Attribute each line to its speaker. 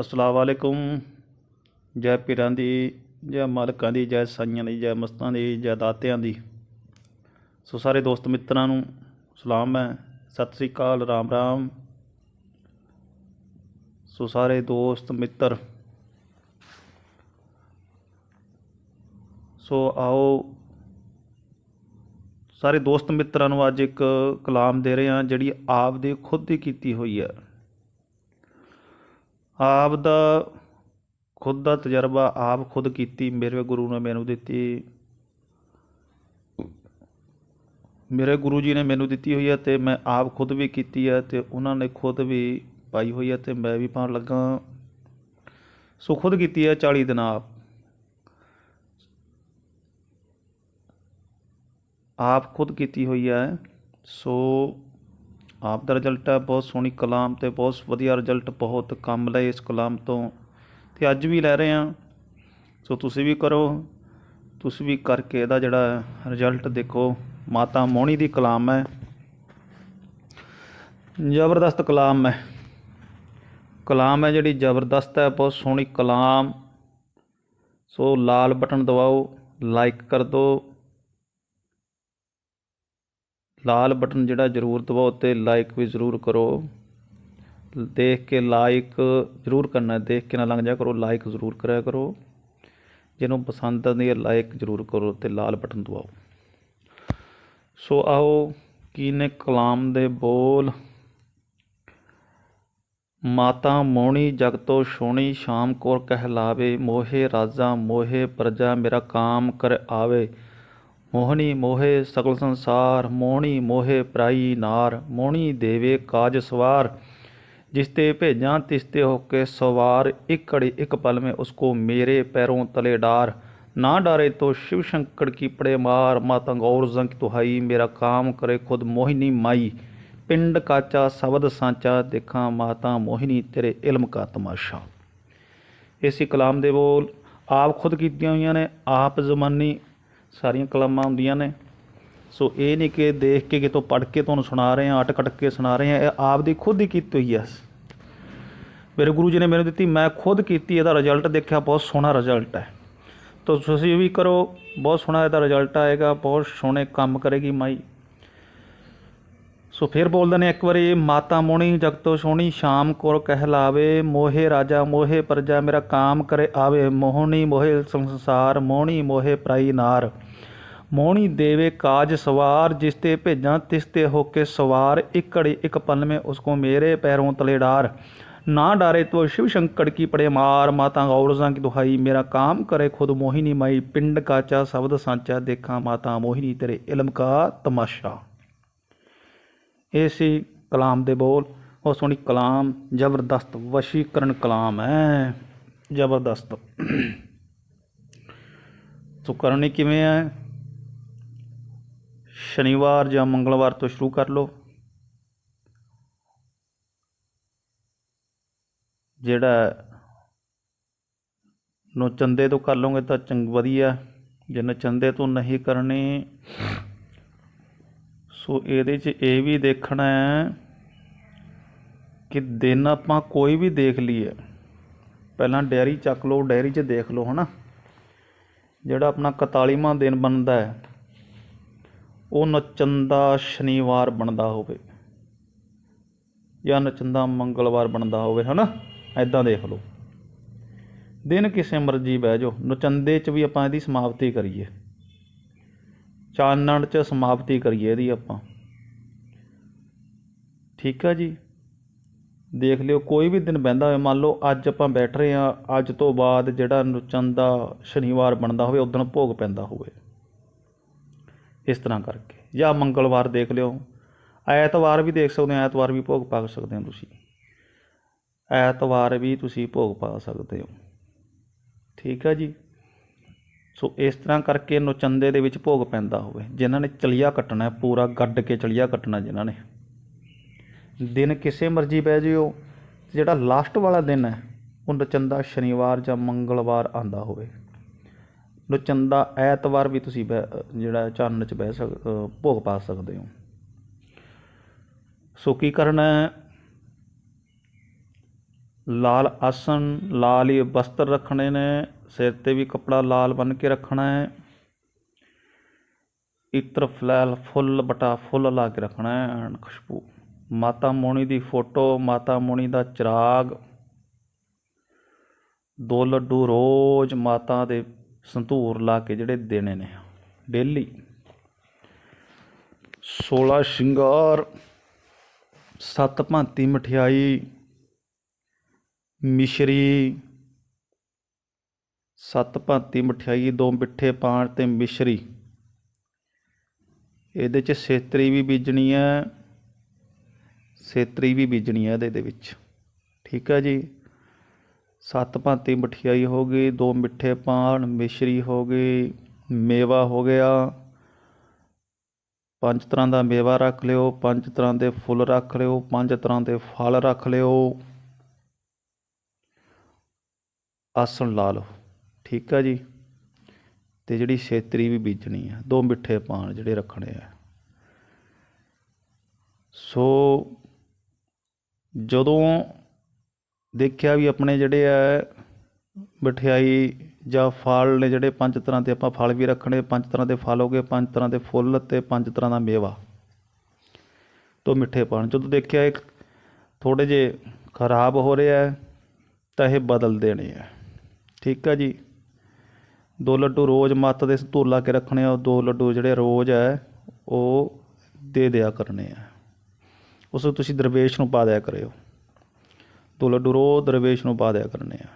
Speaker 1: ਅਸਲਾਮ ਵਾਲੇਕੁਮ ਜੈ ਪੀਰਾਂ ਦੀ, ਜੈ ਮਾਲਕਾਂ ਦੀ, ਜੈ ਸਾਈਆਂ ਦੀ, ਜੈ ਮਸਤਾਂ ਦੀ, ਜੈ ਦਾਤਿਆਂ ਦੀ। ਸੋ ਸਾਰੇ ਦੋਸਤ ਮਿੱਤਰਾਂ ਨੂੰ ਸਲਾਮ ਹੈ। ਸਤਿ ਸ੍ਰੀ ਅਕਾਲ, ਰਾਮ ਰਾਮ। ਸੋ ਸਾਰੇ ਦੋਸਤ ਮਿੱਤਰ, ਸੋ ਆਓ। ਸਾਰੇ ਦੋਸਤ ਮਿੱਤਰਾਂ ਨੂੰ ਅੱਜ ਇੱਕ ਕਲਾਮ ਦੇ ਰਹੇ ਹਾਂ, ਜਿਹੜੀ ਆਪ ਦੇ ਖੁਦ ਦੀ ਕੀਤੀ ਹੋਈ ਹੈ। ਆਪ ਦਾ ਖੁਦ ਦਾ ਤਜਰਬਾ ਆਪ ਖੁਦ ਕੀਤੀ, ਮੇਰੇ ਗੁਰੂ ਨੇ ਮੈਨੂੰ ਦਿੱਤੀ। ਮੇਰੇ ਗੁਰੂ ਜੀ ਨੇ ਮੈਨੂੰ ਦਿੱਤੀ ਹੋਈ ਹੈ ਤੇ ਮੈਂ ਆਪ ਖੁਦ ਵੀ ਕੀਤੀ ਹੈ ਤੇ ਉਹਨਾਂ ਨੇ ਖੁਦ ਵੀ ਪਾਈ ਹੋਈ ਹੈ ਤੇ ਮੈਂ ਵੀ ਪਾਉਣ ਲੱਗਾ। ਸੋ ਖੁਦ ਕੀਤੀ ਹੈ 40 ਦਿਨ ਆਪ। ਆਪ ਖੁਦ ਕੀਤੀ ਹੋਈ ਹੈ। ਸੋ ਆਪ ਦਾ ਰਿਜ਼ਲਟ ਹੈ, ਬਹੁਤ ਸੋਹਣੀ ਕਲਾਮ ਤੇ ਬਹੁਤ ਵਧੀਆ ਰਿਜ਼ਲਟ ਬਹੁਤ ਕੰਮ ਲਏ ਇਸ ਕਲਾਮ ਤੋਂ। ਤੇ ਅੱਜ ਵੀ ਲੈ ਰਹੇ ਹਾਂ। ਸੋ ਤੁਸੀਂ ਵੀ ਕਰੋ, ਤੁਸੀਂ ਵੀ ਕਰਕੇ ਇਹਦਾ ਜਿਹੜਾ ਰਿਜ਼ਲਟ ਦੇਖੋ। ਮਾਤਾ ਮੋਹਣੀ ਦੀ ਕਲਾਮ ਹੈ। ਜ਼ਬਰਦਸਤ ਕਲਾਮ ਹੈ। ਕਲਾਮ ਹੈ ਜਿਹੜੀ ਜ਼ਬਰਦਸਤ ਹੈ, ਬਹੁਤ ਸੋਹਣੀ ਕਲਾਮ। ਸੋ ਲਾਲ ਬਟਨ ਦਬਾਓ ਲਾਈਕ ਕਰ ਦਿਓ ਲਾਲ ਬਟਨ ਜਿਹੜਾ ਜ਼ਰੂਰ ਦਬਾਓ ਤੇ ਲਾਈਕ ਵੀ ਜ਼ਰੂਰ ਕਰੋ। ਦੇਖ ਕੇ ਲਾਈਕ ਜ਼ਰੂਰ ਕਰਨਾ ਦੇਖ ਕੇ ਨਾ ਲੰਘ ਜਾ ਕਰੋ। ਲਾਈਕ ਜ਼ਰੂਰ ਕਰਿਆ ਕਰੋ। ਜਿਹਨੂੰ ਪਸੰਦ ਆਉਂਦੀ ਹੈ ਲਾਈਕ ਜ਼ਰੂਰ ਕਰੋ ਤੇ ਲਾਲ ਬਟਨ ਦਬਾਓ। ਸੋ ਆਓ ਕੀ ਨੇ ਕਲਾਮ ਦੇ ਬੋਲ। ਮਾਤਾ ਮੋਣੀ ਜਗ ਤੋਂ ਸ਼ਾਮ ਕੋਰ ਕਹਿਲਾਵੇ, ਮੋਹੇ ਰਾਜਾ, ਮੋਹੇ ਪ੍ਰਜਾ, ਮੇਰਾ ਕਾਮ ਕਰ ਆਵੇ। ਮੋਹਣੀ ਮੋਹੇ ਸਗਲ ਸੰਸਾਰ, ਮੋਹਣੀ ਮੋਹੇ ਪ੍ਰਾਈ ਨਾਰ, ਮੋਹਣੀ ਦੇਵੇ ਕਾਜ ਸਵਾਰ। ਜਿਸ ਤੇ ਭੇਜਾਂ ਤਿਸ ਤੇ ਹੋ ਕੇ ਸਵਾਰ। ਇੱਕ ਘੜੀ ਇੱਕ ਪਲ ਮੇ ਉਸਕੋ ਮੇਰੇ ਪੈਰੋਂ ਤਲੇ ਡਾਰ। ਨਾ ਡਾਰੇ ਤੋ ਸ਼ਿਵ ਸ਼ੰਕਰ ਕੀ ਪੜੇ ਮਾਰ। ਮਾਤੰਗ ਔਰ ਜ਼ੰਕ ਤੁਹਾਈ, ਮੇਰਾ ਕਾਮ ਕਰੇ ਖੁਦ ਮੋਹਿਨੀ ਮਾਈ। ਪਿੰਡ ਕਾਚਾ, ਸ਼ਬਦ ਸਾਂਚਾ, ਦੇਖਾਂ ਮਾਤਾ ਮੋਹਿਨੀ, ਤੇਰੇ ਇਲਮ ਕਾ ਤਮਾਸ਼ਾ। ਇਸੇ ਕਲਾਮ ਦੇ ਬੋਲ, ਆਪ ਖੁਦ ਕੀਤੀਆਂ ਹੋਈਆਂ ਨੇ, ਆਪ ਜ਼ਮਾਨੀ ਸਾਰੀਆਂ ਕਲਾਮਾਂ ਹੁੰਦੀਆਂ ਨੇ। ਸੋ ਇਹ ਨਹੀਂ ਕਿ ਦੇਖ ਕੇ ਕਿਤੋਂ ਪੜ੍ਹ ਕੇ ਤੁਹਾਨੂੰ ਸੁਣਾ ਰਹੇ ਹਾਂ ਅਟਕ ਅਟਕ ਕੇ ਸੁਣਾ ਰਹੇ ਹਾਂ, ਇਹ ਆਪ ਦੀ ਖੁਦ ਹੀ ਕੀਤੀ ਹੋਈ ਹੈ। ਮੇਰੇ ਗੁਰੂ ਜੀ ਨੇ ਮੈਨੂੰ ਦਿੱਤੀ, ਮੈਂ ਖੁਦ ਕੀਤੀ, ਇਹਦਾ ਰਿਜ਼ਲਟ ਦੇਖਿਆ, ਬਹੁਤ ਸੋਹਣਾ ਰਿਜ਼ਲਟ ਹੈ। ਤਾਂ ਤੁਸੀਂ ਵੀ ਕਰੋ, ਬਹੁਤ ਸੋਹਣਾ ਇਹਦਾ ਰਿਜ਼ਲਟ ਆਏਗਾ, ਬਹੁਤ ਸੋਹਣੇ ਕੰਮ ਕਰੇਗੀ ਮਾਈ। ਸੋ ਫਿਰ ਬੋਲਦੇ ਨੇ ਇੱਕ ਵਾਰੀ, ਮਾਤਾ ਮੋਣੀ, ਜਗਤੋ ਸੋਹਣੀ ਸ਼ਾਮ ਕੋਰ ਕਹਿਲਾਵੇ, ਮੋਹੇ ਰਾਜਾ, ਮੋਹੇ ਪਰਜਾ, ਮੇਰਾ ਕਾਮ ਕਰੇ ਆਵੇ, ਮੋਹਣੀ ਮੋਹੇ ਸੰਸਾਰ, ਮੋਹਣੀ ਮੋਹੇ ਪ੍ਰਾਈ ਨਾਰ। ਮੋਹਣੀ ਦੇਵੇ ਕਾਜ ਸਵਾਰ, ਜਿਸ ਤੇ ਭੇਜਾਂ, ਤਿਸ ਤੇ ਹੋ ਕੇ ਸਵਾਰ ਇਕੜੀ ਇਕ ਪਲ ਮੇ ਉਸ ਕੋ ਮੇਰੇ ਪੈਰੋਂ ਤਲੇ ਡਾਰ। ਨਾ ਡਾਰੇ ਤੋ ਸ਼ਿਵ ਸ਼ੰਕਰ ਕੀ ਪੜੇ ਮਾਰ, ਮਾਤਾ ਗੌਰਜ਼ਾਂ ਕੀ ਦੁਹਾਈ, ਮੇਰਾ ਕਾਮ ਕਰੇ ਖੁਦ ਮੋਹਿਨੀ ਮਾਈ, ਪਿੰਡ ਕਾਚਾ, ਸ਼ਬਦ ਸਾਂਚਾ ਦੇਖਾਂ, ਮਾਤਾ ਮੋਹਿਨੀ ਤੇਰੇ ਇਲਮ ਕਾ ਤਮਾਸ਼ਾ। ਇਹ ਸੀ ਕਲਾਮ ਦੇ ਬੋਲ। ਉਹ ਸੋਹਣੀ ਕਲਾਮ, ਜ਼ਬਰਦਸਤ ਵਸ਼ੀਕਰਨ ਕਲਾਮ ਹੈ। ਜ਼ਬਰਦਸਤ। ਸੋ ਕਰਨੀ ਕਿਵੇਂ ਹੈ? ਸ਼ਨੀਵਾਰ ਜਾਂ ਮੰਗਲਵਾਰ ਤੋਂ ਸ਼ੁਰੂ ਕਰ ਲਓ। ਜਿਹੜਾ ਨੂੰ ਚੰਦੇ ਤੋਂ ਕਰ ਲਓਗੇ ਤਾਂ ਚੰਗ ਵਧੀਆ। ਜੇ ਨਚੰਦੇ ਤੋਂ ਨਹੀਂ ਕਰਨੀ ਸੋ ਇਹਦੇ 'ਚ ਇਹ ਵੀ ਦੇਖਣਾ ਹੈ ਕਿ ਦਿਨ ਆਪਾਂ ਕੋਈ ਵੀ ਦੇਖ ਲਈਏ, ਪਹਿਲਾਂ ਡੈਰੀ ਚੱਕ ਲਓ, ਡੈਰੀ 'ਚ ਦੇਖ ਲਓ, ਹਨਾ? ਜਿਹੜਾ ਆਪਣਾ 41ਵਾਂ ਦਿਨ ਬਣਦਾ ਹੈ, ਉਹ ਨਚੰਦਾ ਸ਼ਨੀਵਾਰ ਬਣਦਾ ਹੋਵੇ ਜਾਂ ਨਚੰਦਾ ਮੰਗਲਵਾਰ ਬਣਦਾ ਹੋਵੇ, ਹਨਾ? ਐਦਾਂ ਦੇਖ ਲਓ। ਦਿਨ ਕਿਸੇ ਮਰਜ਼ੀ ਬਹਿ ਜਾਓ। ਨਚੰਦੇ 'ਚ ਵੀ ਆਪਾਂ ਇਹਦੀ ਸਮਾਪਤੀ ਕਰੀਏ। ਚਾਨਣ 'ਚ ਸਮਾਪਤੀ ਕਰੀਏ ਇਹਦੀ ਆਪਾਂ। ਠੀਕ ਆ ਜੀ? ਦੇਖ ਲਿਓ, ਕੋਈ ਵੀ ਦਿਨ ਬਹਿੰਦਾ ਹੋਵੇ, ਮੰਨ ਲਓ ਅੱਜ ਆਪਾਂ ਬੈਠ ਰਹੇ ਆ ਅੱਜ ਤੋਂ ਬਾਅਦ ਜਿਹੜਾ ਨੁਚਨ ਦਾ ਸ਼ਨੀਵਾਰ ਬਣਦਾ ਹੋਵੇ ਉਦੋਂ ਭੋਗ ਪੈਂਦਾ ਹੋਵੇ। ਇਸ ਤਰ੍ਹਾਂ ਕਰਕੇ। ਜਾਂ ਮੰਗਲਵਾਰ ਦੇਖ ਲਿਓ। ਐਤਵਾਰ ਵੀ ਦੇਖ ਸਕਦੇ ਹੋ, ਐਤਵਾਰ ਵੀ ਭੋਗ ਪਾ ਸਕਦੇ ਹੋ ਤੁਸੀਂ। ਐਤਵਾਰ ਵੀ ਤੁਸੀਂ ਭੋਗ ਪਾ ਸਕਦੇ ਹੋ। ਠੀਕ ਆ ਜੀ? ਸੋ ਇਸ ਤਰ੍ਹਾਂ ਕਰਕੇ ਨੁਚੰਦੇ ਦੇ ਵਿੱਚ ਭੋਗ ਪੈਂਦਾ ਹੋਵੇ। ਜਿਨ੍ਹਾਂ ਨੇ ਚਲੀਆ ਕੱਟਣਾ ਪੂਰਾ ਗੱਡ ਕੇ ਚਲੀਆ ਕੱਟਣਾ ਜਿਨ੍ਹਾਂ ਨੇ। ਦਿਨ ਕਿਸੇ ਮਰਜ਼ੀ ਬਹਿ ਜਿਓ, ਜਿਹੜਾ ਲਾਸਟ ਵਾਲਾ ਦਿਨ ਹੈ, ਉਹ ਨਚੰਦਾ ਸ਼ਨੀਵਾਰ ਜਾਂ ਮੰਗਲਵਾਰ ਆਂਦਾ ਹੋਵੇ। ਨਚੰਦਾ ਐਤਵਾਰ ਵੀ ਤੁਸੀਂ ਬਹਿ- ਜਿਹੜਾ ਚੰਨ 'ਚ ਬਹਿ ਸਕ ਭੋਗ ਪਾ ਸਕਦੇ ਹੋ। ਸੋ ਕੀ ਕਰਨਾ ਲਾਲ ਆਸਣ, ਲਾਲ ਹੀ ਵਸਤਰ ਰੱਖਣੇ ਨੇ। ਸਿਰ ਤੇ ਵੀ ਕੱਪੜਾ ਲਾਲ ਬੰਨ ਕੇ ਰੱਖਣਾ ਹੈ। ਇਤਰ ਫਲੈਲ ਫੁੱਲ ਬਟਾ ਫੁੱਲ ਲਾ ਕੇ ਰੱਖਣਾ ਹੈ ਐਨ ਖੁਸ਼ਬੂ। ਮਾਤਾ ਮੋਣੀ ਦੀ ਫੋਟੋ, ਮਾਤਾ ਮੋਣੀ ਦਾ ਚਿਰਾਗ। ਦੋ ਲੱਡੂ ਰੋਜ਼ ਮਾਤਾ ਦੇ ਸੰਧੂਰ ਲਾ ਕੇ ਜਿਹੜੇ ਦੇਣੇ ਨੇ। ਡੇਲੀ। 16 ਸ਼ਿੰਗਾਰ, ਸੱਤ ਭਾਂਤੀ ਮਠਿਆਈ, ਮਿਸ਼ਰੀ ਸੱਤ ਭਾਂਤੀ ਮਠਿਆਈ, ਦੋ ਮਿੱਠੇ ਪਾਣ ਤੇ ਮਿਸ਼ਰੀ। ਇਹਦੇ ਚ ਸੇਤਰੀ ਵੀ ਬੀਜਣੀ ਹੈ ਸੇਤਰੀ ਵੀ ਬੀਜਣੀ ਹੈ ਇਹਦੇ ਦੇ ਵਿੱਚ। ਠੀਕ ਹੈ ਜੀ? ਸੱਤ ਭਾਂਤੀ ਮਠਿਆਈ ਹੋ ਗਈ, ਦੋ ਮਿੱਠੇ ਪਾਣ ਮਿਸ਼ਰੀ ਹੋ ਗਈ, ਮੇਵਾ ਹੋ ਗਿਆ। ਪੰਜ ਤਰ੍ਹਾਂ ਦਾ ਮੇਵਾ ਰੱਖ ਲਿਓ, ਪੰਜ ਤਰ੍ਹਾਂ ਦੇ ਫੁੱਲ ਰੱਖ ਲਿਓ, ਪੰਜ ਤਰ੍ਹਾਂ ਦੇ ਫਲ ਰੱਖ ਲਿਓ। ਆਸਣ ਲਾ ਲਓ। ਠੀਕ ਆ ਜੀ। ਤੇ ਜਿਹੜੀ ਛੇਤਰੀ ਵੀ ਬੀਜਣੀ ਆ, ਦੋ ਮਿੱਠੇ ਪਾਣ ਜਿਹੜੇ ਰੱਖਣੇ ਆ। ਸੋ ਜਦੋਂ ਦੇਖਿਆ ਵੀ ਆਪਣੇ ਜਿਹੜੇ ਆ ਮਠਿਆਈ ਜਾਂ ਫਲ ਨੇ ਜਿਹੜੇ ਪੰਜ ਤਰ੍ਹਾਂ ਦੇ ਆਪਾਂ ਫਲ ਵੀ ਰੱਖਣੇ, ਪੰਜ ਤਰ੍ਹਾਂ ਦੇ ਫਲ ਹੋ ਗਏ, ਪੰਜ ਤਰ੍ਹਾਂ ਦੇ ਫੁੱਲ ਤੇ ਪੰਜ ਤਰ੍ਹਾਂ ਦਾ ਮੇਵਾ। ਤੋਂ ਮਿੱਠੇ ਪਾਣ ਜਦੋਂ ਦੇਖਿਆ ਇੱਕ ਥੋੜੇ ਜੇ ਖਰਾਬ ਹੋ ਰਿਹਾ ਹੈ, ਤਾਂ ਇਹ ਬਦਲ ਦੇਣੇ ਆ। ਠੀਕ ਆ ਜੀ। ਦੋ ਲੱਡੂ ਰੋਜ਼ ਮੱਤ ਦੇ ਸੰਧੂਰ ਲਾ ਕੇ ਰੱਖਣੇ ਆ ਦੋ ਲੱਡੂ ਜਿਹੜੇ ਰੋਜ਼ ਹੈ ਉਹ ਦੇ ਦਿਆ ਕਰਨੇ ਆ। ਉਸ ਨੂੰ ਤੁਸੀਂ ਦਰਵੇਸ਼ ਨੂੰ ਪਾ ਦਿਆ ਕਰਿਓ। ਦੋ ਲੱਡੂ ਰੋਜ਼ ਦਰਵੇਸ਼ ਨੂੰ ਪਾ ਦਿਆ ਕਰਨੇ ਆ।